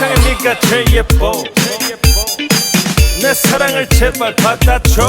세상에 네가 제일 예뻐. 내 사랑을 제발 받아줘.